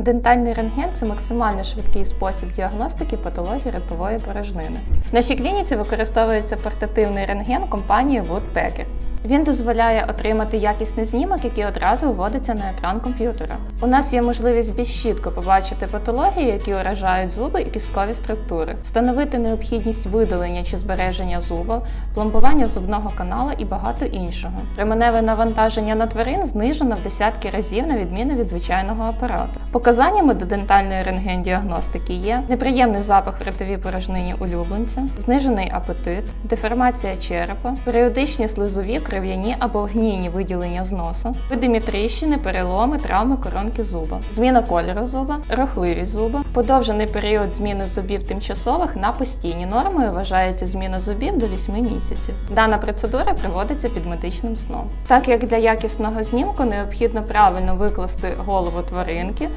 Дентальний рентген це максимально швидкий спосіб діагностики патології ротової порожнини. В нашій клініці використовується портативний рентген компанії Woodpecker. Він дозволяє отримати якісний знімок, який одразу вводиться на екран комп'ютера. У нас є можливість більш чітко побачити патології, які уражають зуби і кісткові структури, встановити необхідність видалення чи збереження зуба, пломбування зубного канала і багато іншого. Ременеве навантаження на тварин знижено в десятки разів на відміну від звичайного апарату. Показаннями до дентальної рентген-діагностики є неприємний запах в ротовій порожнині улюбленця, знижений апетит, деформація черепа, періодичні слизові, крив'яні або гнійні виділення з носа, видимі тріщини, переломи, травми коронки зуба, зміна кольору зуба, рухливість зуба, подовжений період зміни зубів тимчасових на постійні нормою вважається зміна зубів до 8 місяців. Дана процедура проводиться під медичним сном. Так як для якісного знімку необхідно правильно викласти голову тваринки,